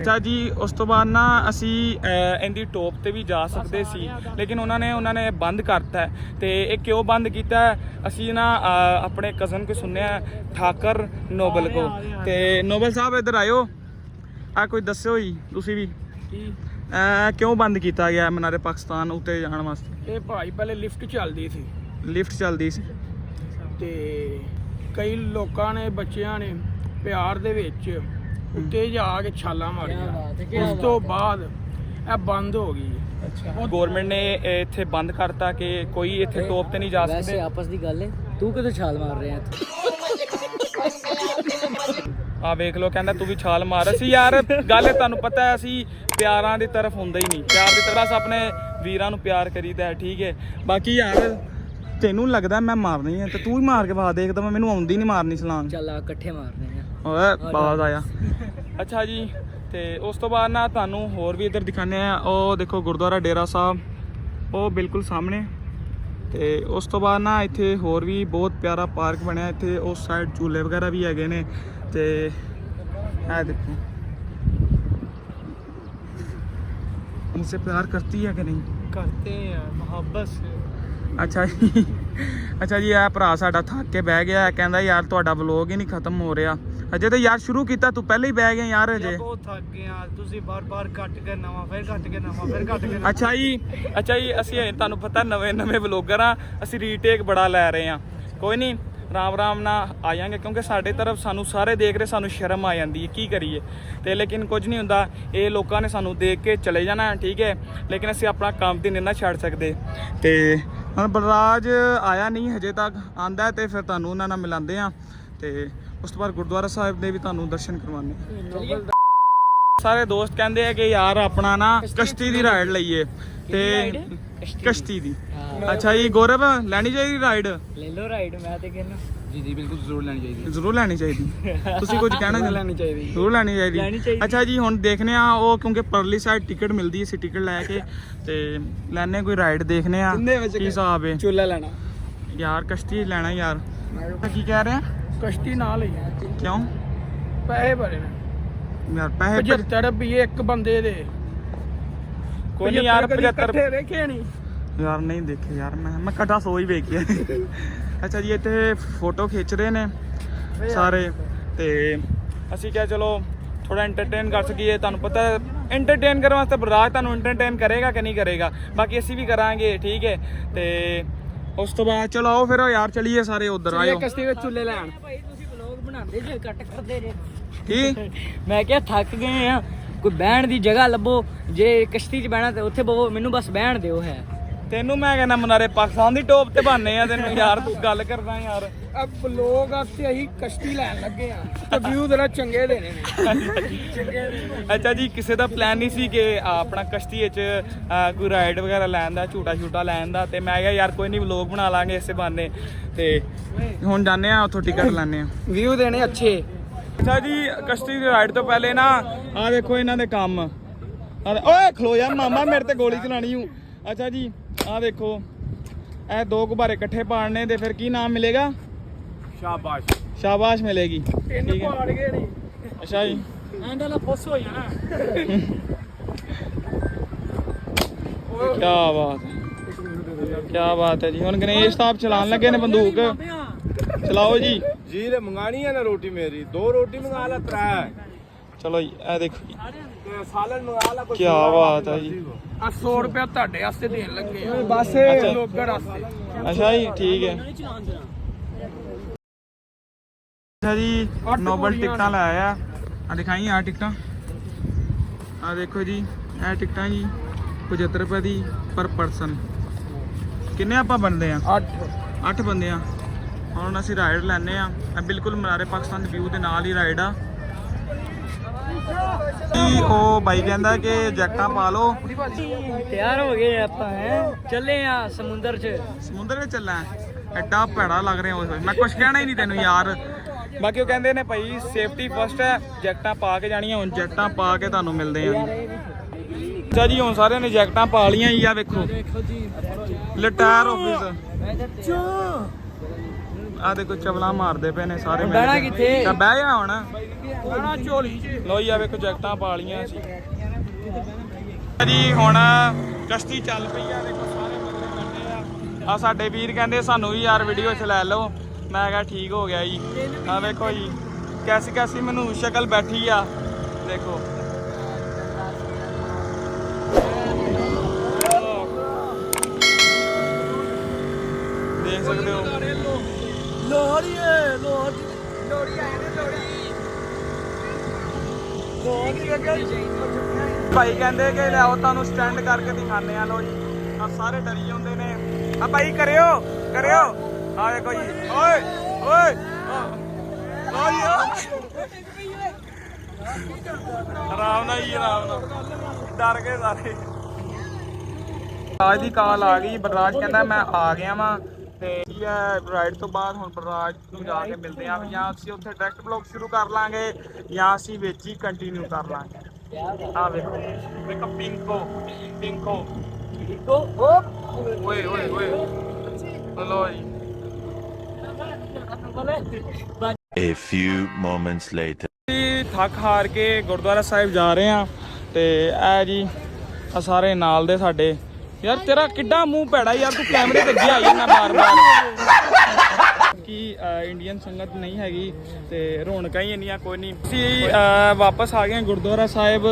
ਅੱਛਾ ਜੀ ਉਸ ਤੋਂ ਬਾਅਦ ਨਾ ਅਸੀਂ ਇਹਦੀ ਟੋਪ ਤੇ ਵੀ ਜਾ ਸਕਦੇ ਸੀ। ਲੇਕਿਨ ਉਹਨਾਂ ਨੇ ਉਹਨਾਂ ਨੇ ਬੰਦ ਕਰਤਾ। ਤੇ ਇਹ ਕਿਉਂ ਬੰਦ ਕੀਤਾ? ਅਸੀਂ ਨਾ ਆਪਣੇ ਕਜ਼ਨ ਕੋ ਸੁਣਿਆ ਠਾਕਰ ਨੋਬਲ ਕੋ। ਤੇ ਨੋਬਲ ਸਾਹਿਬ ਇੱਧਰ ਆਇਓ। ਆ ਕੋਈ ਦੱਸਿਓ ਹੀ ਤੁਸੀਂ ਵੀ। ਕਿਉਂ ਬੰਦ ਕੀਤਾ ਗਿਆ ਮਨਾਰੇ ਪਾਕਿਸਤਾਨ ਉੱਤੇ ਜਾਣ ਵਾਸਤੇ? ਇਹ ਭਾਈ ਪਹਿਲੇ ਲਿਫਟ ਚੱਲਦੀ ਸੀ। ਲਿਫਟ ਚੱਲਦੀ ਸੀ। ਤੇ ਕਈ ਲੋਕਾਂ ਨੇ ਬੱਚਿਆਂ ਨੇ ਪਿਆਰ ਦੇ ਵਿੱਚ ਉੱਤੇ ਜਾ ਕੇ ਛਾਲਾਂ ਮਾਰੀਆਂ। ਉਸ ਤੋਂ ਬਾਅਦ ਇਹ ਬੰਦ ਹੋ ਗਈ। ਗਵਰਨਮੈਂਟ ਨੇ ਇੱਥੇ ਬੰਦ ਕਰਤਾ ਕਿ ਕੋਈ ਇੱਥੇ ਟੋਪ ਤੇ ਨਹੀਂ ਜਾ ਵੈਸੇ ਸਕਦੇ। ਆਪਸ ਦੀ ਗੱਲ ਹੈ ਤੂੰ ਕਿਦੋਂ ਛਾਲ ਮਾਰ ਰਿਹਾ ਇੱਥੇ? ਆ ਵੇਖ ਲੋ ਕਹਿੰਦਾ ਤੂੰ ਵੀ ਛਾਲ ਮਾਰ। ਅਸੀਂ ਯਾਰ ਗੱਲ ਹੈ ਤੁਹਾਨੂੰ ਪਤਾ ਹੈ ਅਸੀਂ ਪਿਆਰਾਂ ਦੀ ਤਰਫ ਹੁੰਦਾ ਹੀ ਨਹੀਂ। ਪਿਆਰ ਦੀ ਤਰਫ ਬਸ ਆਪਣੇ ਵੀਰਾਂ ਨੂੰ ਪਿਆਰ ਕਰੀਦਾ ਹੈ ਠੀਕ ਹੈ। ਬਾਕੀ ਯਾਰ ਤੈਨੂੰ ਲੱਗਦਾ ਮੈਂ ਮਾਰਨੀ ਹੈ ਤੇ ਤੂੰ ਹੀ ਮਾਰ ਕੇ ਬਾਤ ਦੇਖਦਾ ਮੈਂ ਮੈਨੂੰ ਆਉਂਦੀ ਨਹੀਂ ਮਾਰਨੀ ਸਲਾਮ। ਚੱਲ ਆ ਇਕੱਠੇ ਮਾਰਨੇ ਆ। ਓਏ ਬਾਜ਼ ਆਇਆ। ਅੱਛਾ ਜੀ ਤੇ ਉਸ ਤੋਂ ਬਾਅਦ ਨਾ ਤੁਹਾਨੂੰ ਹੋਰ ਵੀ ਇੱਧਰ ਦਿਖਾਣੇ ਆ ਉਹ ਦੇਖੋ ਗੁਰਦੁਆਰਾ ਡੇਰਾ ਸਾਹਿਬ ਉਹ ਬਿਲਕੁਲ ਸਾਹਮਣੇ। ਤੇ ਉਸ ਤੋਂ ਬਾਅਦ ਨਾ ਇੱਥੇ ਹੋਰ ਵੀ ਬਹੁਤ ਪਿਆਰਾ ਪਾਰਕ ਬਣਿਆ। ਇੱਥੇ ਉਸ ਸਾਈਡ ਝੂਲੇ ਵਗੈਰਾ ਵੀ ਹੈਗੇ ਨੇ। ਤੇ ਇਹ ਦੇਖੋ। ਇਨਸੇ ਪਿਆਰ ਕਰਤੀ ਹੈ ਕਿ ਨਹੀਂ? ਕਰਤੇ ਆ ਮੁਹੱਬਤ ਸੇ। ਅੱਛਾ ਜੀ ਇਹ ਭਰਾ ਸਾਡਾ ਥੱਕ ਕੇ ਬਹਿ ਗਿਆ ਕਹਿੰਦਾ ਯਾਰ ਤੁਹਾਡਾ ਵਲੋਗ ਹੀ ਨਹੀਂ ਖਤਮ ਹੋ ਰਿਹਾ। ਅਜੇ ਤਾਂ ਯਾਰ ਸ਼ੁਰੂ ਕੀਤਾ ਤੂੰ ਪਹਿਲੇ ਹੀ ਬਹਿ ਗਿਆ ਯਾਰ ਅਜੇ ਬਹੁਤ ਥੱਕ ਗਏ ਆ ਤੁਸੀਂ ਬਾਰ-ਬਾਰ ਕੱਟ ਕੇ ਨਵਾਂ ਫਿਰ ਕੱਟ ਕੇ ਨਵਾਂ ਫਿਰ ਕੱਟ ਕੇ ਅੱਛਾ ਜੀ ਅੱਛਾ ਜੀ ਅਸੀਂ ਤੁਹਾਨੂੰ ਪਤਾ ਨਵੇਂ ਨਵੇਂ ਵਲੋਗਰ ਆ ਅਸੀਂ ਰੀਟੇਕ ਬੜਾ ਲੈ ਰਹੇ ਆ। ਕੋਈ ਨਹੀਂ ਰਾਮ ਰਾਮ ਨਾਲ ਆ ਜਾਾਂਗੇ ਕਿਉਂਕਿ ਸਾਡੇ ਤਰਫ ਸਾਨੂੰ ਸਾਰੇ ਦੇਖ ਰਹੇ ਸਾਨੂੰ ਸ਼ਰਮ ਆ ਜਾਂਦੀ ਹੈ ਕੀ ਕਰੀਏ? ਤੇ ਲੇਕਿਨ ਕੁਝ ਨਹੀਂ ਹੁੰਦਾ ਇਹ ਲੋਕਾਂ ਨੇ ਸਾਨੂੰ ਦੇਖ ਕੇ ਚਲੇ ਜਾਣਾ ਠੀਕ ਹੈ? ਲੇਕਿਨ ਅਸੀਂ ਆਪਣਾ ਕੰਮ ਤੇ ਨਹੀਂ ਨਾ ਛੱਡ ਸਕਦੇ। ਤੇ ਹੁਣ ਬਲਰਾਜ ਆਇਆ ਨਹੀਂ ਹਜੇ ਤੱਕ ਆਂਦਾ ਤੇ ਫਿਰ ਤੁਹਾਨੂੰ ਉਹਨਾਂ ਨਾਲ ਮਿਲਾਉਂਦੇ ਆ ਤੇ ਉਸ ਤੋਂ ਬਾਅਦ ਗੁਰਦੁਆਰਾ ਸਾਹਿਬ ਦੇ ਵੀ ਤੁਹਾਨੂੰ ਦਰਸ਼ਨ ਕਰਵਾਉਂਦੇ ਸਾਰੇ ਦੋਸਤ ਕਹਿੰਦੇ ਆ ਕਿ ਯਾਰ ਆਪਣਾ ਨਾ ਕਸ਼ਤੀ ਦੀ ਰਾਈਡ ਲਈਏ ਤੇ ਕਸ਼ਤੀ ਦੀ। ਅੱਛਾ ਜੀ ਗੌਰਵ ਲੈਣੀ ਚਾਹੀਦੀ ਰਾਈਡ ਲੈ ਲੋ ਰਾਈਡ ਮੈਂ ਤੇ ਕਹਿੰਦਾ। ਜੀ ਜੀ ਬਿਲਕੁਲ ਜ਼ਰੂਰ ਲੈਣੀ ਚਾਹੀਦੀ ਜ਼ਰੂਰ ਲੈਣੀ ਚਾਹੀਦੀ। ਤੁਸੀਂ ਕੁਝ ਕਹਿਣਾ ਚਾਹੁੰਦੇ? ਲੈਣੀ ਚਾਹੀਦੀ ਜ਼ਰੂਰ ਲੈਣੀ ਲੈਣੀ ਚਾਹੀਦੀ। ਚਾਹੀਦੀ। ਅੱਛਾ ਜੀ ਹੁਣ ਦੇਖਨੇ ਆ ਉਹ ਕਿਉਂਕਿ ਪਰਲੀ ਸਾਈਡ ਟਿਕਟ ਮਿਲਦੀ ਸੀ ਟਿਕਟ ਲੈ ਕੇ। ਤੇ ਲੈਣੇ ਕੋਈ ਰਾਈਡ ਦੇਖਨੇ ਆ ਕਿੰਨੇ ਕੀ ਹਿਸਾਬ ਹੈ। ਚੁੱਲਾ ਲੈਣਾ? ਯਾਰ ਕਸ਼ਤੀ ਲੈਣਾ ਯਾਰ। ਕੀ ਕਹਿ ਰਹੇ ਆ? ਕਸ਼ਤੀ ਨਾਲ ਹੀ ਕਿਉਂ? ਪੈਸੇ ਭਰੇ ਨੇ। ਯਾਰ ਪੈਸੇ 75 ਰੁਪਏ ਇੱਕ ਬੰਦੇ ਦੇ। ਕੋਈ ਨਹੀਂ ਯਾਰ 75 ਇਕੱਠੇ ਵੇਖੇ ਨਹੀਂ ਯਾਰ ਨਹੀਂ ਦੇਖੇ ਯਾਰ ਮੈਂ ਮੈਂ ਕਟਾ ਸੋ ਹੀ ਵੇਖਿਆ ਅੱਛਾ ਜੀ ਇੱਥੇ ਫੋਟੋ ਖਿੱਚ ਰਹੇ ਨੇ ਸਾਰੇ ਤੇ ਅਸੀਂ ਕਿਹਾ ਚਲੋ ਥੋੜਾ ਐਂਟਰਟੇਨ ਕਰ ਸਕੀਏ ਤੁਹਾਨੂੰ ਪਤਾ ਐਂਟਰਟੇਨ ਕਰਨ ਵਾਸਤੇ ਬਰਾਜ ਤੁਹਾਨੂੰ ਐਂਟਰਟੇਨ ਕਰੇਗਾ ਕਿ ਨਹੀਂ ਕਰੇਗਾ। ਬਾਕੀ ਅਸੀਂ ਵੀ ਕਰਾਂਗੇ ਠੀਕ ਹੈ। ਤੇ ਉਸ ਤੋਂ ਬਾਅਦ ਚਲੋ ਆਓ ਫਿਰ ਯਾਰ ਚਲੀਏ ਸਾਰੇ ਉਧਰ ਆਇਓ। ਕਸ਼ਤੀ ਵਿੱਚ ਚੁੱਲੇ ਲੈਣ। ਭਾਈ ਤੁਸੀਂ ਵਲੌਗ ਬਣਾਉਂਦੇ ਜੇ ਕੱਟ ਕਰਦੇ ਜੇ। ਕੀ? ਮੈਂ ਕਿਹਾ ਥੱਕ ਗਏ ਆ ਕੋਈ ਬਹਿਣ ਦੀ ਜਗ੍ਹਾ ਲੱਭੋ। ਜੇ ਕਸ਼ਤੀ 'ਚ ਬਹਿਣਾ ਤੇ ਉੱਥੇ ਬਵੋ ਮੈਨੂੰ ਬਸ ਬਹਿਣ ਦਿਓ ਹੈ। ਤੈਨੂੰ ਮੈਂ ਕਹਿੰਦਾ ਮਨਾਰੇ ਪਾਕਿਸਤਾਨ ਦੀ ਟੋਪ ਤੇ ਬਾਨੇ ਆ ਤੈਨੂੰ ਯਾਰ ਤੂੰ ਗੱਲ ਕਰਦਾ ਯਾਰ। ਅਬ ਲੋਕ ਆਸਤੇ ਅਸੀਂ ਕਸ਼ਤੀ ਲੈਣ ਲੱਗੇ ਆ ਤੇ ਵਿਊ ਜਰਾ ਚੰਗੇ ਦੇਣੇ ਨੇ। ਅੱਛਾ ਜੀ ਕਿਸੇ ਦਾ ਪਲਾਨ ਨਹੀਂ ਸੀ ਕਿ ਆ, ਆਪਣਾ ਕਸ਼ਤੀ ਵਿੱਚ ਆ, ਕੋਈ ਰਾਈਡ ਵਗੈਰਾ ਲੈਣ ਦਾ ਝੂਟਾ ਝੂਟਾ ਲੈਣ ਦਾ ਤੇ ਮੈਂ ਕਿਹਾ ਯਾਰ ਕੋਈ ਨਹੀਂ ਵਲੋਗ ਬਣਾ ਲਾਂਗੇ ਇਸੇ ਬਹਾਨੇ। ਤੇ ਹੁਣ ਜਾਂਦੇ ਆ ਉੱਥੋਂ ਟਿਕਟ ਲੈਣੇ ਆ। ਵਿਊ ਦੇਣੇ ਅੱਛੇ। ਅੱਛਾ ਜੀ ਕਸ਼ਤੀ ਦੀ ਰਾਈਡ ਤੋਂ ਪਹਿਲੇ ਨਾ ਆ ਦੇਖੋ ਇਹਨਾਂ ਦੇ ਕੰਮ। ਓਏ ਖਲੋ ਜਾ ਮਾਮਾ ਮੇਰੇ ਤੇ ਗੋਲੀ ਚਲਾਣੀ ਹੂੰ। ਅੱਛਾ ਜੀ ਆ ਦੇਖੋ ਇਹ ਦੋ ਗੁਬਾਰੇ ਇਕੱਠੇ ਪਾੜਨੇ ਤੇ ਫਿਰ ਕੀ ਨਾਮ ਮਿਲੇਗਾ ਸ਼ਾਬਾਸ਼ ਸ਼ਾਬਾਸ਼ ਮਿਲੇਗੀ ਤਿੰਨ ਠੀਕ ਹੈ ਪਾੜ ਗਏ ਨਹੀਂ ਅੱਛਾ ਜੀ ਐਂਦਾ ਲਾ ਫੁੱਸ ਹੋ ਜਾਣਾ ਕੀ ਬਾਤ ਹੈ ਕੀ ਬਾਤ ਹੈ ਜੀ ਹੁਣ ਗਣੇਸ਼ ਸਾਹਿਬ ਚਲਾਉਣ ਲੱਗੇ ਨੇ ਬੰਦੂਕ ਚਲਾਓ ਜੀ ਜੀ ਤੇ ਮੰਗਾਣੀ ਹੈ ਨਾ ਰੋਟੀ ਮੇਰੀ ਦੋ ਰੋਟੀ ਮੰਗਾ ਲੈ ਤਰਾ ਚਲੋ ਜੀ ਇਹ ਦੇਖੋ ਜੀ ਤੇ ਸਾਲਨ ਮੰਗਾ ਲੈ ਕੀ ਬਾਤ ਹੈ ਜੀ। ਆ 100 ਰੁਪਏ ਤੁਹਾਡੇ ਵਾਸਤੇ ਦੇਣ ਲੱਗੇ ਆ। ਬਸ। ਲੋਗਰ ਵਾਸਤੇ। ਅੱਛਾ ਜੀ ਠੀਕ ਹੈ। ਅੱਛਾ ਜੀ ਨੋਬਲ ਟਿਕਟਾਂ ਲਾਇਆ ਆ ਦਿਖਾਈ ਆ ਟਿਕਟਾਂ। ਆ ਦੇਖੋ ਜੀ ਇਹ ਟਿਕਟਾਂ ਜੀ 75 ਰੁਪਏ ਦੀ ਪਰ ਪਰਸਨ। ਕਿੰਨੇ ਆਪਾਂ ਬਣਦੇ ਆ? 8 8 ਬੰਦੇ ਆ। ਹੁਣ ਅਸੀਂ ਰਾਈਡ ਲੈਣੇ ਆ। ਇਹ ਬਿਲਕੁਲ ਮਨਾਰੇ ਪਾਕਿਸਤਾਨ ਦੇ ਵਿਊ ਦੇ ਨਾਲ ਹੀ ਰਾਈਡ ਆ। ਜੀ ਉਹ ਬਾਈ ਕਹਿੰਦਾ ਕਿ ਜੈਕਟਾਂ ਪਾ ਲਓ। ਤਿਆਰ ਹੋ ਗਏ ਆਪਾਂ ਹੈ? ਚੱਲੇ ਆ ਸਮੁੰਦਰ 'ਚ। ਸਮੁੰਦਰ ਵਿੱਚ ਚੱਲਾਂ। ਐਡਾ ਭੈੜਾ ਲੱਗ ਰਿਹਾ ਹੋਏ ਮੈਂ ਕੁਝ ਕਹਿਣਾ ਹੀ ਨਹੀਂ ਤੈਨੂੰ ਯਾਰ। ਬਾਕੀ ਉਹ ਕਹਿੰਦੇ ਨੇ ਭਾਈ ਸੇਫਟੀ ਫਸਟ ਹੈ। ਜੈਕਟਾਂ ਪਾ ਕੇ ਜਾਣੀਆਂ ਹੁਣ ਜੈਕਟਾਂ ਪਾ ਕੇ ਤੁਹਾਨੂੰ ਮਿਲਦੇ ਆ। ਅੱਛਾ ਜੀ ਹੁਣ ਸਾਰਿਆਂ ਨੇ ਜੈਕਟਾਂ ਪਾ ਲੀਆਂ ਹੀ ਆ ਵੇਖੋ। ਲਟਾਰ ਆਫਿਸ ਆ ਦੇਖੋ ਚਵਲਾ ਮਾਰਦੇ ਪਏ ਨੇ ਸਾਰੇ ਬਹਿਣਾ ਕੇ। ਕਿੱਥੇ? ਬਹਿ ਜਾ ਹੁਣ। ਨਾ ਝੋਲੀ 'ਚ। ਲੋ ਜੀ ਆ ਵੇਖੋ ਜੈਕਟਾਂ ਪਾ ਲੀਆਂ ਸੀ ਜੀ ਹੁਣ ਕਸ਼ਤੀ ਚੱਲ ਪਈ ਆ ਦੇਖੋ ਸਾਰੇ ਬੰਦੇ ਬੈਠੇ ਆ। ਆ ਸਾਡੇ ਵੀਰ ਕਹਿੰਦੇ ਸਾਨੂੰ ਵੀ ਯਾਰ ਵੀਡੀਓ ਚ ਲੈ ਲਓ। ਮੈਂ ਕਿਹਾ ਠੀਕ ਹੋ ਗਿਆ ਜੀ। ਆ ਵੇਖੋ ਜੀ ਕੈਸੀ ਕੈਸੀ ਮੈਨੂੰ ਸ਼ਕਲ ਬੈਠੀ ਆ। ਦੇਖੋ। ਦੇਖ ਸਕਦੇ ਹੋ। ਲੋਹੜੀ ਲੋਹੜੀ। ਲੋਹੜੀ ਆਏ ਨੇ ਲੋਹੜੀ। ਭਾਈ ਕਹਿੰਦੇ ਕਿ ਲਿਆਓ, ਤੁਹਾਨੂੰ ਸਟੈਂਡ ਕਰਕੇ ਦਿਖਾਣੇ ਆ ਲੋ ਜੀ ਆ ਸਾਰੇ ਡਰੀ ਜਾਂਦੇ ਨੇ। ਆ ਭਾਈ ਕਰਿਓ ਕਰਿਓ। ਆ ਵੇਖੋ ਜੀ। ਓਏ ਓਏ। ਲੋ ਜੀ ਆਰਾਮ ਨਾਲ ਜੀ, ਆਰਾਮ ਨਾਲ। ਡਰ ਗਏ ਸਾਰੇ। ਬਲਰਾਜ ਦੀ ਕਾਲ ਆ ਗਈ। ਬਲਰਾਜ ਕਹਿੰਦਾ, ਮੈਂ ਆ ਗਿਆ ਵਾਂ। ਤੇ ਕੀ ਹੈ ਰਾਈਡ ਤੋਂ ਬਾਅਦ ਹੁਣ ਬਲਰਾਜ ਨੂੰ ਜਾ ਕੇ ਮਿਲਦੇ ਆਂ ਜਾਂ ਅਸੀਂ ਉੱਥੇ ਡਾਇਰੈਕਟ ਬਲੌਗ ਸ਼ੁਰੂ ਕਰ ਲਾਂਗੇ ਜਾਂ ਅਸੀਂ ਵਿੱਚ ਹੀ ਕੰਟੀਨਿਊ ਕਰ ਲਾਂਗੇ। ਆ ਵੇਖੋ ਵੇਖੋ ਪਿੰਕੋ ਪਿੰਕੋ। ਓਏ ਓਏ ਓਏ। ਹਲੋ ਜੀ। A few moments later. ਥੱਕ ਹਾਰ ਕੇ ਗੁਰਦੁਆਰਾ ਸਾਹਿਬ ਜਾ ਰਹੇ ਆ ਤੇ ਇਹ ਜੀ ਆ ਸਾਰੇ ਨਾਲ ਦੇ ਸਾਡੇ ਯਾਰ ਤੇਰਾ ਕਿੱਡਾ ਮੂੰਹ ਭੈੜਾ ਯਾਰ ਤੂੰ ਕੈਮਰੇ ਤੇ ਅੱਗੇ ਆਈ ਨਾ ਬਾਰ ਬਾਰ ਕਿ ਇੰਡੀਅਨ ਸੰਗਤ ਨਹੀਂ ਹੈਗੀ ਤੇ ਰੌਣਕਾਂ ਹੀ ਇੰਨੀਆਂ ਕੋਈ ਨਹੀਂ। ਅ, ਵਾਪਸ ਆ ਗਏ ਗੁਰਦੁਆਰਾ ਸਾਹਿਬ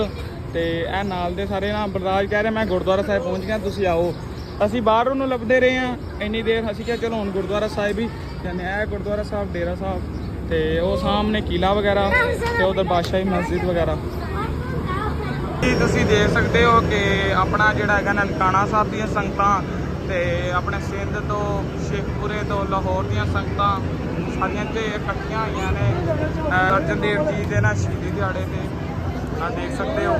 ਤੇ ਇਹ ਨਾਲ ਦੇ ਸਾਰੇ ਨਾ ਬਲਰਾਜ ਕਹਿ ਰਹੇ ਮੈਂ ਗੁਰਦੁਆਰਾ ਸਾਹਿਬ ਪਹੁੰਚ ਗਿਆ ਤੁਸੀਂ ਆਓ। ਅਸੀਂ ਬਾਹਰ ਉਹਨੂੰ ਲੱਭਦੇ ਰਹੇ ਆ ਇੰਨੀ ਦੇਰ ਅਸੀਂ ਕਿਹਾ ਚਲੋ ਹੁਣ ਗੁਰਦੁਆਰਾ ਸਾਹਿਬ ਹੀ ਜਾਂਦੇ ਆ ਗੁਰਦੁਆਰਾ ਸਾਹਿਬ ਡੇਰਾ ਸਾਹਿਬ ਤੇ ਉਹ ਸਾਹਮਣੇ ਕਿਲਾ ਵਗੈਰਾ ਤੇ ਉਧਰ ਬਾਦਸ਼ਾਹੀ ਮਸਜਿਦ ਵਗੈਰਾ। ਕੀ ਤੁਸੀਂ ਦੇਖ ਸਕਦੇ ਹੋ ਕਿ ਆਪਣਾ ਜਿਹੜਾ ਹੈਗਾ ਨਨਕਾਣਾ ਸਾਹਿਬ ਦੀਆਂ ਸੰਗਤਾਂ ਤੇ ਆਪਣੇ ਸਿੰਧ ਤੋਂ ਸ਼ੇਖਪੁਰੇ ਤੋਂ ਲਾਹੌਰ ਦੀਆਂ ਸੰਗਤਾਂ ਸਾਰੀਆਂ ਤੇ ਇਕੱਠੀਆਂ ਹੋਈਆਂ ਨੇ। ਅਰਜਨ ਦੇਵ ਜੀ ਦੇ ਨਾ ਸ਼ਹੀਦੀ ਦਿਹਾੜੇ ਤੇ ਆ ਦੇਖ ਸਕਦੇ ਹੋ।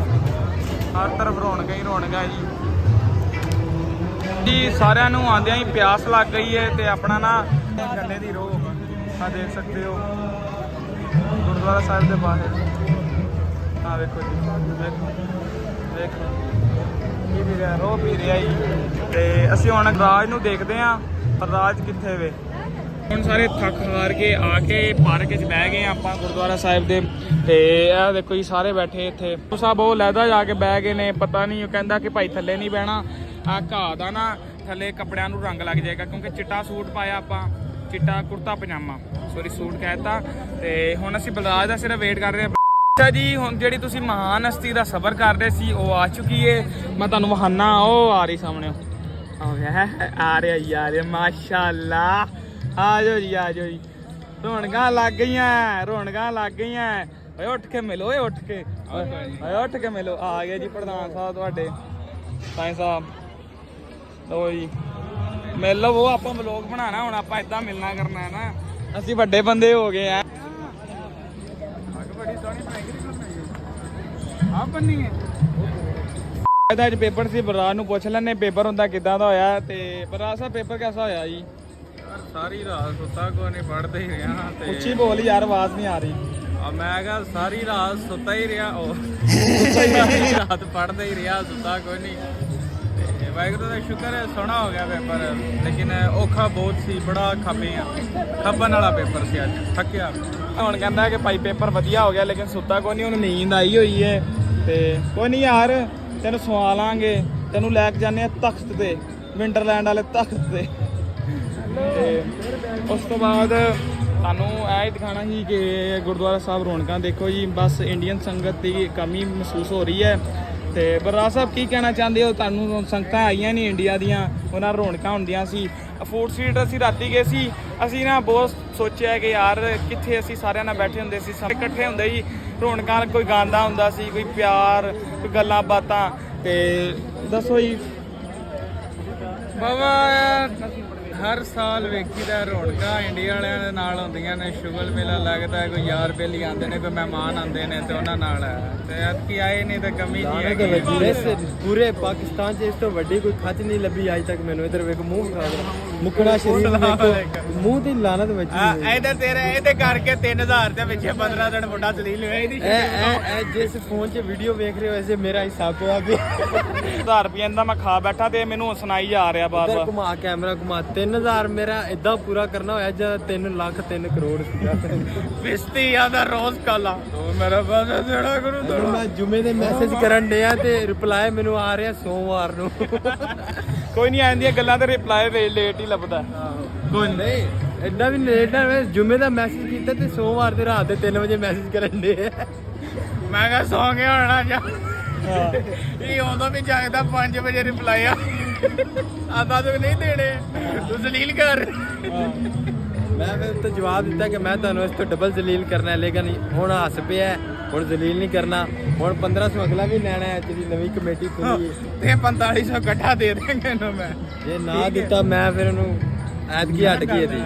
ਹਰ ਤਰਫ ਰੌਣਕਾਂ ਹੀ ਰੌਣਕਾਂ ਜੀ। ਜੀ, ਸਾਰਿਆਂ ਨੂੰ ਆਂਦਿਆਂ ਹੀ ਪਿਆਸ ਲੱਗ ਗਈ ਹੈ ਤੇ ਆਪਣਾ ਨਾ ਗੰਨੇ ਦੀ ਰੋਹ ਆ। ਦੇਖ ਸਕਦੇ ਹੋ। ਗੁਰਦੁਆਰਾ ਸਾਹਿਬ ਦੇ ਬਾਹਰ। ਆ ਵੇਖੋ ਜੀ, ਵੇਖੋ ਵੇਖੋ। ਕੀ ਵੀ ਰਿਹਾ ਰੋ ਪੀ ਰਿਹਾ ਜੀ। ਤੇ ਅਸੀਂ ਹੁਣ ਰਾਜ ਨੂੰ ਦੇਖਦੇ ਆਂ ਪਰ ਰਾਜ ਕਿੱਥੇ ਵੇ। ਹੁਣ ਸਾਰੇ ਥੱਕ ਹਾਰ ਕੇ ਆ ਕੇ ਪਾਰਕ 'ਚ ਬਹਿ ਗਏ ਆਪਾਂ ਗੁਰਦੁਆਰਾ ਸਾਹਿਬ ਦੇ। ਤੇ ਇਹ ਦੇਖੋ ਜੀ, ਸਾਰੇ ਬੈਠੇ ਇੱਥੇ। ਉਹ ਸਾਹਿਬ ਉਹ ਲੈਦਾ ਜਾ ਕੇ ਬਹਿ ਗਏ ਨੇ, ਪਤਾ ਨਹੀਂ ਉਹ ਕਹਿੰਦਾ ਕਿ ਭਾਈ ਥੱਲੇ ਨਹੀਂ ਬਹਿਣਾ। ਆ ਘਾਹ ਦਾ ਨਾ ਥੱਲੇ ਕੱਪੜਿਆਂ ਨੂੰ ਰੰਗ ਲੱਗ ਜਾਏਗਾ, ਕਿਉਂਕਿ ਚਿੱਟਾ ਸੂਟ ਪਾਇਆ ਆਪਾਂ। ਚਿੱਟਾ ਕੁੜਤਾ ਪਜਾਮਾ। ਸੋਰੀ ਸੂਟ ਕਹਿਤਾ ਤੇ ਹੁਣ ਅਸੀਂ ਬਲਰਾਜ ਦਾ ਸਿਰਫ ਵੇਟ ਕਰ ਰਹੇ ਹਾਂ। ਅੱਛਾ ਜੀ, ਹੁਣ ਜਿਹੜੀ ਤੁਸੀਂ ਮਹਾਨ ਹਸਤੀ ਦਾ ਸਬਰ ਕਰਦੇ ਸੀ, ਉਹ ਆ ਚੁੱਕੀ ਏ। ਮੈਂ ਤੁਹਾਨੂੰ ਵਹਾਨਾ, ਉਹ ਆ ਰਹੀ ਸਾਹਮਣੇ। ਆ ਗਿਆ ਆ ਰਿਹਾ ਯਾਰ ਮਾਸ਼ਾਅੱਲਾ। ਆ ਜਾਓ ਜੀ, ਆ ਜਾਓ ਜੀ। ਰੌਣਕਾਂ ਲੱਗ ਗਈਆਂ, ਰੌਣਕਾਂ ਲੱਗ ਗਈਆਂ। ਓਏ, ਉੱਠ ਕੇ ਮਿਲੋ, ਓਏ, ਉੱਠ ਕੇ। ਓਏ, ਉੱਠ ਕੇ ਮਿਲੋ। ਆ ਗਏ ਜੀ ਪ੍ਰਧਾਨ ਸਾਹਿਬ ਤੁਹਾਡੇ। ਸਾਈਂ ਸਾਹਿਬ। ਲੋ ਜੀ। ਮਿਲ ਲਵੋ, ਆਪਾਂ ਵਲੋਗ ਬਣਾਣਾ ਹੁਣ ਆਪਾਂ ਇਦਾਂ ਮਿਲਣਾ ਕਰਨਾ, ਹੈ ਨਾ। ਅਸੀਂ ਵੱਡੇ ਬੰਦੇ ਹੋ ਗਏ ਆ। ਬੜੀ ਸੋਹਣੀ ਆ ਬੰਨੀ ਹੈ? ਇਹਦਾ ਅੱਜ ਪੇਪਰ ਸੀ ਬਰਾੜ ਨੂੰ ਪੁੱਛ ਲੈਣੇ ਪੇਪਰ ਹੁੰਦਾ ਕਿਦਾਂ ਦਾ ਹੋਇਆ ਤੇ ਬਰਾੜ ਸਾਹਿਬ ਪੇਪਰ ਕਿਹਦਾ ਹੋਇਆ ਜੀ? ਸਾਰੀ ਰਾਤ ਸੁੱਤਾ ਕੋ ਨਹੀਂ ਪੜਦਾ ਹੀ ਰਿਹਾ ਤੇ ਉੱਚੀ ਬੋਲ ਯਾਰ ਆਵਾਜ਼ ਨਹੀਂ ਆ ਰਹੀ। ਆ ਮੈਂ ਕਿਹਾ ਸਾਰੀ ਰਾਤ ਸੁੱਤਾ ਹੀ ਰਿਹਾ ਉਹ ਸਾਰੀ ਰਾਤ ਪੜਦਾ ਹੀ ਰਿਹਾ ਸੁੱਤਾ ਕੋਈ ਨਹੀਂ ਤੇ ਵਾਹਿਗੁਰੂ ਦਾ ਸ਼ੁਕਰ ਹੈ, ਸੋਹਣਾ ਹੋ ਗਿਆ ਪੇਪਰ। ਲੇਕਿਨ ਔਖਾ ਬਹੁਤ ਸੀ, ਬੜਾ ਖੱਪੇ ਆ। ਖੱਬਣ ਵਾਲਾ ਪੇਪਰ ਸੀ ਅੱਜ, ਥੱਕਿਆ। ਹੁਣ ਕਹਿੰਦਾ ਕਿ ਭਾਈ ਪੇਪਰ ਵਧੀਆ ਹੋ ਗਿਆ, ਲੇਕਿਨ ਸੁੱਤਾ ਕੋਈ ਨਹੀਂ ਉਹਨੂੰ ਨੀਂਦ ਆਈ ਹੋਈ ਹੈ ਤੇ ਕੋਈ ਨਹੀਂ ਯਾਰ, ਤੈਨੂੰ ਸਵਾ ਲਾਂਗੇ। ਤੈਨੂੰ ਲੈ ਕੇ ਜਾਂਦੇ ਆ ਤਖਤ ਤੇ, ਵਿੰਟਰਲੈਂਡ ਵਾਲੇ ਤਖਤ ਤੇ। ਤੇ ਉਸ ਤੋਂ ਬਾਅਦ ਤੁਹਾਨੂੰ ਇਹ ਹੀ ਦਿਖਾਣਾ ਸੀ ਕਿ ਗੁਰਦੁਆਰਾ ਸਾਹਿਬ ਰੌਣਕਾਂ ਦੇਖੋ ਜੀ, ਬਸ ਇੰਡੀਅਨ ਸੰਗਤ ਦੀ ਕਮੀ ਮਹਿਸੂਸ ਹੋ ਰਹੀ ਹੈ। ਤੇ ਬਰਰਾ ਸਾਹਿਬ, ਕੀ ਕਹਿਣਾ ਚਾਹੁੰਦੇ ਹੋ? ਤੁਹਾਨੂੰ ਸੰਗਤਾਂ ਆਈਆਂ ਨਹੀਂ ਇੰਡੀਆ ਦੀਆਂ, ਉਹਨਾਂ ਰੌਣਕਾਂ ਹੁੰਦੀਆਂ ਸੀ। ਫੂਡ ਸਟਰੀਟ ਅਸੀਂ ਰਾਤੀ ਗਏ ਸੀ। ਅਸੀਂ ਨਾ ਬਹੁਤ ਸੋਚਿਆ ਕਿ ਯਾਰ, ਕਿੱਥੇ ਅਸੀਂ ਸਾਰਿਆਂ ਨਾਲ ਬੈਠੇ ਹੁੰਦੇ ਸੀ ਸਾਰੇ ਇਕੱਠੇ ਹੁੰਦੇ ਸੀ। ਰੌਣਕਾਂ ਕੋਈ ਗਾਉਂਦਾ ਹੁੰਦਾ ਸੀ, ਕੋਈ ਪਿਆਰ, ਕੋਈ ਗੱਲਾਂ ਬਾਤਾਂ। ਤੇ ਦੱਸੋ ਜੀ। ਬਾਬਾ ਹਰ ਸਾਲ ਵੇਖੀਦਾ ਰੌਣਕਾਂ ਇੰਡੀਆ ਵਾਲਿਆਂ ਦੇ ਨਾਲ ਹੁੰਦੀਆਂ ਨੇ ਸ਼ੁਗਲ ਮੇਲਾ ਲੱਗਦਾ ਕੋਈ ਯਾਰ ਬੇਲੀ ਆਉਂਦੇ ਨੇ ਕੋਈ ਮਹਿਮਾਨ ਆਉਂਦੇ ਨੇ ਤੇ ਉਹਨਾਂ ਨਾਲ। ਤੇ ਐਤਕੀ ਆਏ ਨਹੀਂ ਤਾਂ ਕਮੀ ਜੀ ਹੈ ਵੈਸੇ ਪੂਰੇ ਪਾਕਿਸਤਾਨ 'ਚ ਇਸ ਤੋਂ ਵੱਡੀ ਕੋਈ ਖੱਚ ਨਹੀਂ ਲੱਭੀ ਅੱਜ ਤੱਕ ਮੈਨੂੰ ਇਧਰ ਵੇਖ ਮੂੰਹ ਖਾ ਮੁਕੜਾ ਵੇਖੋ ਮੂੰਹ ਦੀ ਲਾਨਤ ਹੈ। ਇਹਦੇ ਤੇਰੇ ਇਹਦੇ ਕਰਕੇ 3000 ਦੇ ਪਿੱਛੇ 15 ਦਿਨ ਮੁੰਡਾ ਦਲੀਲ ਹੋਇਆ ਇਹਦੀ। ਇਹ ਜਿਸ ਫੋਨ 'ਚ ਵੀਡੀਓ ਵੇਖ ਰਹੇ ਹੋ ਐਸੇ ਮੇਰਾ ਹਿਸਾਬ ਪਿਆ ਵੀ। 1000 ਰੁਪਏ ਦਾ ਮੈਂ ਖਾ ਬੈਠਾ ਤੇ ਮੈਨੂੰ ਸੁਣਾਈ ਜਾ ਰਿਹਾ ਬਾਰ ਇਧਰ ਬਾਰ। ਘੁਮਾ ਕੈਮਰਾ ਘੁਮਾ। ਤਿੰਨ 3000 ਮੇਰਾ ਇਦਾਂ ਪੂਰਾ ਕਰਨਾ ਹੋਇਆ ਜਦ 3 ਲੱਖ 3 ਕਰੋੜ ਸੀਗਾ। ਬਿਸਤੀ ਆਦਾ ਰੋਜ਼ ਕਾਲਾ। ਉਹ ਮੇਰਾ ਬਾਜ਼ਾ ਜਿਹੜਾ ਕਰੂ ਮੈਨੂੰ ਮੈਂ ਜੁਮੇ ਦੇ ਮੈਸੇਜ ਕਰਨ ਡਿਆ ਤੇ ਰਿਪਲਾਈ ਮੈਨੂੰ ਆ ਰਿਹਾ ਸੋਮਵਾਰ ਨੂੰ। ਕੋਈ ਨਹੀਂ ਆਂਦੀਆਂ ਗੱਲਾਂ ਤੇ ਰਿਪਲਾਈ ਵੇ ਲੇਟ ਹੀ ਲੱਭਦਾ। ਕੋਈ ਨਹੀਂ ਇੰਨਾ ਵੀ ਲੇਟ ਨਾ ਮੈਂ ਜੁਮੇ ਦਾ ਮੈਸੇਜ ਕੀਤਾ ਤੇ ਸੋਮਵਾਰ ਦੇ ਰਾਤ ਦੇ 3 ਵਜੇ ਮੈਸੇਜ ਕਰਨ ਡੇ ਮੈਂ ਕਿਹਾ ਸੌਂ ਗਿਆ ਹੋਣਾ ਜਾ? ਇਹ ਉਦੋਂ ਵੀ ਜਾਗਦਾ 5 ਵਜੇ ਰਿਪਲਾਈ ਆ। ਆਦਾ ਤੂੰ ਨਹੀਂ ਦੇਣੇ। ਤੂੰ ਜ਼ਲੀਲ ਕਰ। ਮੈਂ ਫਿਰ ਉੱਤੇ ਜਵਾਬ ਦਿੱਤਾ ਕਿ ਮੈਂ ਤੁਹਾਨੂੰ ਇਸ ਤੋਂ ਡਬਲ ਜ਼ਲੀਲ ਕਰਨਾ ਹੈ ਲੇਕਿਨ ਹੁਣ ਹੱਸ ਪਿਆ ਹੈ, ਹੁਣ ਜ਼ਲੀਲ ਨਹੀਂ ਕਰਨਾ। ਹੁਣ 1500 ਅਗਲਾ ਵੀ ਲੈਣਾ ਹੈ ਜਿਹੜੀ ਨਵੀਂ ਕਮੇਟੀ ਖੁੱਲੀ ਹੈ। ਤੇ 4500 ਇਕੱਠਾ ਦੇ ਦੇਂਗੇ ਇਹਨੂੰ ਮੈਂ। ਜੇ ਨਾ ਦਿੱਤਾ ਮੈਂ ਫਿਰ ਉਹਨੂੰ ਐਤਕੀ ਹਟ ਗਈ ਇਹਦੀ।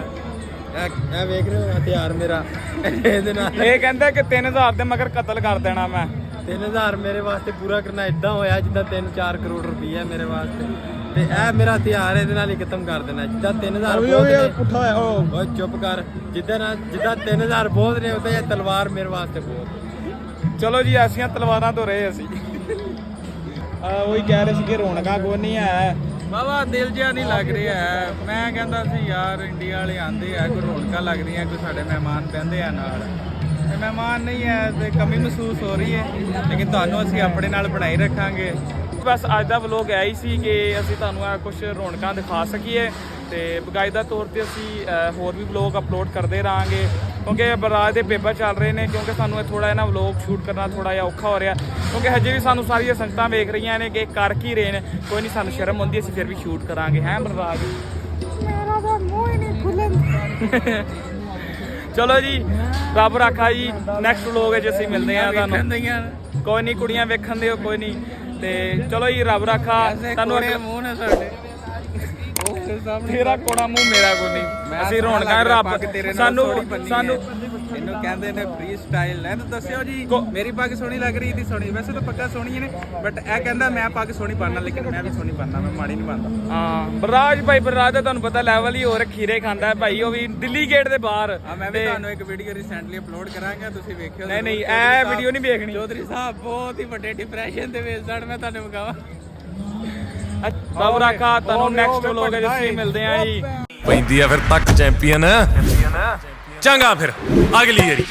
ਇਹ ਇਹ ਵੇਖ ਰਹੇ ਹੋ ਹਥਿਆਰ ਮੇਰਾ। ਇਹਦੇ ਨਾਲ ਇਹ ਕਹਿੰਦਾ ਕਿ 3000 ਦੇ ਮਗਰ ਕਤਲ ਕਰ ਦੇਣਾ ਮੈਂ। 3000 ਮੇਰੇ ਵਾਸਤੇ ਪੂਰਾ ਕਰਨਾ ਇਦਾਂ ਹੋਇਆ ਜਿੱਦਾਂ 3-4 ਕਰੋੜ ਰੁਪਈਆ ਮੇਰੇ ਵਾਸਤੇ। ਤੇ ਇਹ ਮੇਰਾ ਹਥਿਆਰ ਇਹਦੇ ਨਾਲ ਹੀ ਖਤਮ ਕਰ ਦੇਣਾ। ਜਿੱਦਾਂ 3000 ਬਹੁਤ ਨੇ। ਪੁੱਠਾ ਹੋਇਆ ਓਏ ਚੁੱਪ ਕਰ। ਜਿੱਦਾਂ ਜਿੱਦਾਂ 3000 ਬਹੁਤ ਨੇ ਉਦਾਂ ਇਹ ਤਲਵਾਰ ਮੇਰੇ ਵਾਸਤੇ ਬਹੁਤ ਚਲੋ ਜੀ ਐਸੀਆਂ ਤਲਵਾਰਾਂ ਤੋਂ ਰਹੇ ਅਸੀਂ। ਆ ਉਹੀ ਕਹਿ ਰਹੇ ਸੀ ਕਿ ਰੌਣਕਾਂ ਕੋਈ ਨਹੀਂ ਹੈ। ਬਾਬਾ ਦਿਲ ਜਿਹਾ ਨਹੀਂ ਲੱਗ ਰਿਹਾ। ਮੈਂ ਕਹਿੰਦਾ ਸੀ ਯਾਰ ਇੰਡੀਆ ਵਾਲੇ ਆਂਦੇ ਆ ਕੋਈ ਰੌਣਕਾਂ ਲੱਗਦੀਆਂ ਕੋਈ ਸਾਡੇ ਮਹਿਮਾਨ ਪੈਂਦੇ ਆ ਨਾਲ। ਤੇ ਮਹਿਮਾਨ ਨਹੀਂ ਹੈ ਤੇ ਕਮੀ ਮਹਿਸੂਸ ਹੋ ਰਹੀ ਹੈ। ਲੇਕਿਨ ਤੁਹਾਨੂੰ ਅਸੀਂ ਆਪਣੇ ਨਾਲ ਬਣਾਈ ਰੱਖਾਂਗੇ। ਬਸ ਅੱਜ ਦਾ ਵਲੋਗ ਐ ਹੀ ਸੀ ਕਿ ਅਸੀਂ ਤੁਹਾਨੂੰ ਆ ਕੁਝ ਰੌਣਕਾਂ ਦਿਖਾ ਸਕੀਏ ਤੇ ਬਕਾਇਦਾ ਤੌਰ ਤੇ ਅਸੀਂ ਹੋਰ ਵੀ ਵਲੋਗ ਅਪਲੋਡ ਕਰਦੇ ਰਹਾਂਗੇ। ਕਿਉਂਕਿ ਬਰਾਜ ਦੇ ਪੇਪਰ ਚੱਲ ਰਹੇ ਨੇ ਕਿਉਂਕਿ ਸਾਨੂੰ ਇਹ ਥੋੜਾ ਜਿਹਾ ਵਲੋਗ ਸ਼ੂਟ ਕਰਨਾ ਥੋੜਾ ਜਿਹਾ ਔਖਾ ਹੋ ਰਿਹਾ। ਕਿਉਂਕਿ ਹਜੇ ਵੀ ਸਾਨੂੰ ਸਾਰੀਆਂ ਸੰਗਤਾਂ ਵੇਖ ਰਹੀਆਂ ਨੇ ਕਿ ਕਰ ਕੀ ਰਹੇ ਨੇ। ਕੋਈ ਨਹੀਂ ਸਾਨੂੰ ਸ਼ਰਮ ਆਉਂਦੀ ਅਸੀਂ ਫਿਰ ਵੀ ਸ਼ੂਟ ਕਰਾਂਗੇ ਹੈ ਬਰਾਜ ਮੇਰਾ ਤਾਂ ਮੂੰਹ ਹੀ ਨਹੀਂ ਖੁੱਲਣ ਚਲੋ ਜੀ ਰੱਬ ਰਾਖਾ ਜੀ। ਨੈਕਸਟ ਵਲੋਗ ਵਿੱਚ ਅਸੀਂ ਮਿਲਦੇ ਹਾਂ ਤੁਹਾਨੂੰ। ਕੋਈ ਨਹੀਂ ਕੁੜੀਆਂ ਵੇਖਣ ਦਿਓ ਕੋਈ ਨਹੀਂ। ਤੇ ਚਲੋ ਜੀ ਰੱਬ ਰਾਖਾ। ਤੁਹਾਨੂੰ ਅੱਗੇ ਮੂੰਹ ਨੇ ਸਾਡੇ। ਤੇਰਾ ਕੋੜਾ ਮੂੰਹ ਮੇਰਾ ਕੋਈ ਨਹੀਂ। ਅਸੀਂ ਰੌਣਕਾਂ ਰੱਬ ਸਾਨੂੰ ਸਾਨੂੰ ਇਹਨੂੰ ਕਹਿੰਦੇ ਨੇ ਫ੍ਰੀ ਸਟਾਈਲ ਹੈ ਤਾਂ ਦੱਸਿਓ ਜੀ ਮੇਰੀ ਪੱਗ ਸੋਹਣੀ ਲੱਗ ਰਹੀ ਦੀ ਸੋਹਣੀ। ਵੈਸੇ ਤਾਂ ਪੱਗਾਂ ਸੋਹਣੀਆਂ ਨੇ ਬਟ ਇਹ ਕਹਿੰਦਾ ਮੈਂ ਪੱਗ ਸੋਹਣੀ ਪਾਣਾ ਲੇਕਿਨ ਮੈਂ ਵੀ ਸੋਹਣੀ ਪਾਣਾ ਮੈਂ ਮਾੜੀ ਨਹੀਂ ਪਾਉਂਦਾ ਹਾਂ ਬਰਾਜ ਭਾਈ ਬਰਾਜ ਦਾ ਤੁਹਾਨੂੰ ਪਤਾ ਲੈਵਲ ਹੀ ਹੋਰ ਖੀਰੇ ਖਾਂਦਾ ਹੈ ਭਾਈ ਉਹ ਵੀ ਦਿੱਲੀ ਗੇਟ ਦੇ ਬਾਹਰ। ਮੈਂ ਵੀ ਤੁਹਾਨੂੰ ਇੱਕ ਵੀਡੀਓ ਰੀਸੈਂਟਲੀ ਅਪਲੋਡ ਕਰਾਂਗਾ ਤੁਸੀਂ ਵੇਖਿਓ ਨਹੀਂ, ਨਹੀਂ। ਇਹ video ਨਹੀਂ ਵੇਖਣੀ। ਚੌਧਰੀ ਸਾਹਿਬ ਬਹੁਤ ਹੀ ਵੱਡੇ ਡਿਪਰੈਸ਼ਨ ਦੇ ਵਿੱਚ ਸਨ ਮੈਂ ਤੁਹਾਨੂੰ ਵਿਖਾਵਾਂ। ਰੱਬ ਰਾਖਾ ਤੁਹਾਨੂੰ ਨੈਕਸਟ ਵਲੋਗ ਵਿੱਚ ਅਸੀਂ ਮਿਲਦੇ ਹਾਂ ਜੀ। ਪੈਂਦੀ ਆ ਫਿਰ ਤੱਕ ਚੈਂਪੀਅਨ। ਚੰਗਾ ਫਿਰ ਅਗਲੀ ਵਾਰੀ।